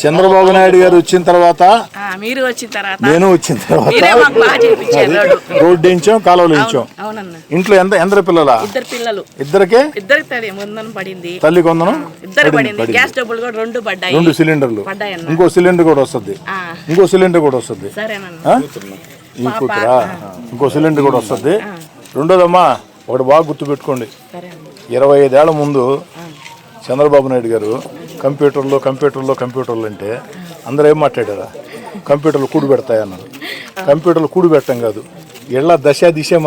చంద్రబాబు నాయుడు గారు వచ్చిన తర్వాత మీరు వచ్చిన తర్వాత. నేను వచ్చిన తర్వాత రోడ్డు. వేయించాం కాలువలు అవునన్న. ఇంట్లో ఎంత ఎందరు పిల్లల? ఇద్దరు పిల్లలు. ఇద్దరికే? ఇద్దరికి పడింది. తల్లి కొందనం? ఇద్దరు పడింది గ్యాస్ డబ్బులు కూడా రెండు పడ్డాయి. రెండు సిలిండర్లు. ఇంకో సిలిండర్ కూడా వస్తుంది. ఇంకో సిలిండర్ కూడా వస్తుంది. కూతురా? ఇంకో సిలిండర్ కూడా వస్తుంది. రెండోదమ్మా ఒకటి బాగా గుర్తుపెట్టుకోండి. ఇరవై ఐదేళ్ళ ముందు చంద్రబాబు నాయుడు గారు కంప్యూటర్లో కంప్యూటర్లో కంప్యూటర్లు అంటే అందరూ ఏం మాట్లాడారా? కంప్యూటర్లు కూడి పెడతాయన్నారు కంప్యూటర్లు కూడి పెట్టం కాదు. ఇళ్ళ దశ దిశ అవును.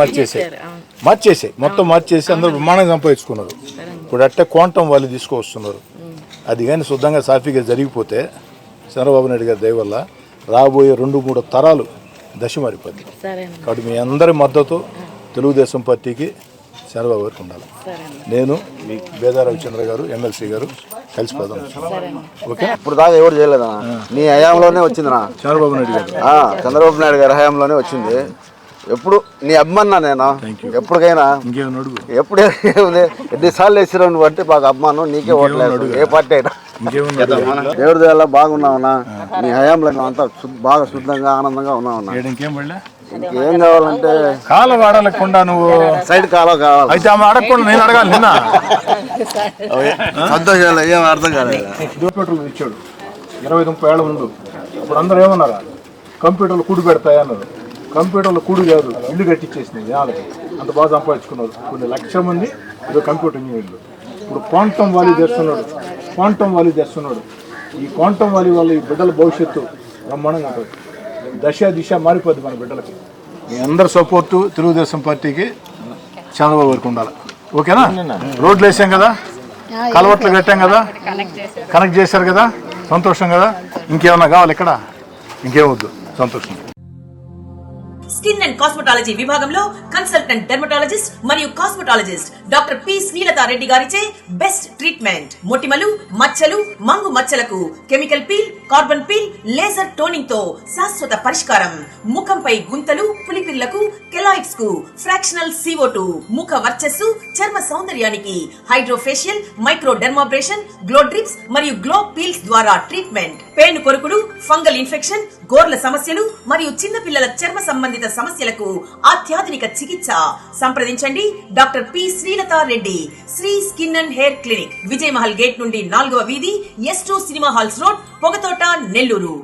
మార్చేసాయి. మొత్తం మార్చేసి అందరూ బ్రహ్మాండంగా సంపాదించుకున్నారు. ఇప్పుడు అట్టే క్వాంటం వాళ్ళు తీసుకొస్తున్నారు అది కానీ శుద్ధంగా సాఫీగా జరిగిపోతే చంద్రబాబు నాయుడు గారి దయ వల్ల రాబోయే రెండు మూడు తరాలు దశ అన్న కాబట్టి మీ అందరి మద్దతు తెలుగుదేశం పార్టీకి చంద్రబాబు గారికి ఉండాలి. నేను మీ బేదా రవిచంద్ర గారు ఎమ్మెల్సీ గారు కలిసి పోదాం. ఓకే? ఇప్పుడు దాకా ఎవరు చేయలేదా? నీ హయాంలోనే వచ్చిందినా చంద్రబాబు నాయుడు గారు. చంద్రబాబు నాయుడు గారి హయాంలోనే వచ్చింది. ఎప్పుడు నీ అభిమాన్నా నేను? ఎప్పటికైనా? ఎప్పుడు ఎన్నిసార్లు వేసిరావు నువ్వు అంటే బాగా అభిమానం నీకే ఓట్లేదు. ఏ పార్టీ అయినా. దేవుడి దేవాల బాగున్నావునా? నీ హయాంలో అంతా బాగా శుద్ధంగా ఆనందంగా ఉన్నావునా? పడలే? ఏం కావాలంటే కాల వాడలేకుండా నువ్వు సైడ్ కాలువ కావాలి. అయితే ఆమె అడగకుండా నేను అడగాలి నిన్న. సంతోషాలు ఏం అర్థం కాలేదు కంప్యూటర్లు ఇచ్చాడు. ఇరవై ముప్పై ఏళ్ళ ముందు ఇప్పుడు అందరూ ఏమన్నారా? కంప్యూటర్లు కూడి పెడతాయి అన్నారు. కంప్యూటర్లు కూడి కాదు ఇల్లు కట్టించేసినాయి జనాలకి. అంత బాగా సంపాదించుకున్నారు. కొన్ని లక్షల మంది ఇది కంప్యూటర్ ఇంజనీర్లు. ఇప్పుడు క్వాంటమ్ వాలీ తెస్తున్నాడు క్వాంటమ్ వాలీ తెస్తున్నాడు ఈ క్వాంటమ్ వాలీ వల్ల ఈ బిడ్డల భవిష్యత్తు బ్రహ్మాండంగా ఉంటుంది. దశ దిశ మారిపోద్ది మన బిడ్డలకి. మీ అందరి సపోర్టు తెలుగుదేశం పార్టీకి చంద్రబాబు గారికి ఉండాలి. ఓకేనా? రోడ్లు వేసాం కదా? కలవట్లు కట్టాం కదా? కనెక్ట్ చేశారు కదా? సంతోషం కదా? ఇంకేమన్నా కావాలి ఇక్కడ? ఇంకేమొద్దు. సంతోషం. స్కిన్ అండ్ కాస్మెటాలజీ విభాగంలో కన్సల్టెంట్ డెర్మటాలజిస్ట్ మరియు cosmetologist doctor P Srilatha Reddy గారిచే బెస్ట్ ట్రీట్మెంట్. మొటిమలు మచ్చలు మంగు మచ్చలకు chemical peel carbon peel laser టోనింగ్తో శాశ్వత పరిష్కారం. ముఖంపై గుంతలు పులిపిల్లకు కెలాయిడ్స్కు ఫ్రాక్షనల్ CO2 ముఖ వర్చస్సు చర్మ సౌందర్యానికి hydrofacial micro dermabrasion glow drips మరియు గ్లో పీల్స్ ద్వారా ట్రీట్మెంట్. పేను కొరుకుడు ఫంగల్ ఇన్ఫెక్షన్ గోర్ల సమస్యలు మరియు చిన్న పిల్లల చర్మ సంబంధిత సమస్యలకు అత్యాధునిక చికిత్స. సంప్రదించండి doctor P. Srilatha Reddy Sri skin and hair clinic Vijay Mahal gate నుండి నాలుగవ వీధి S two cinema halls road Pogathota Nellore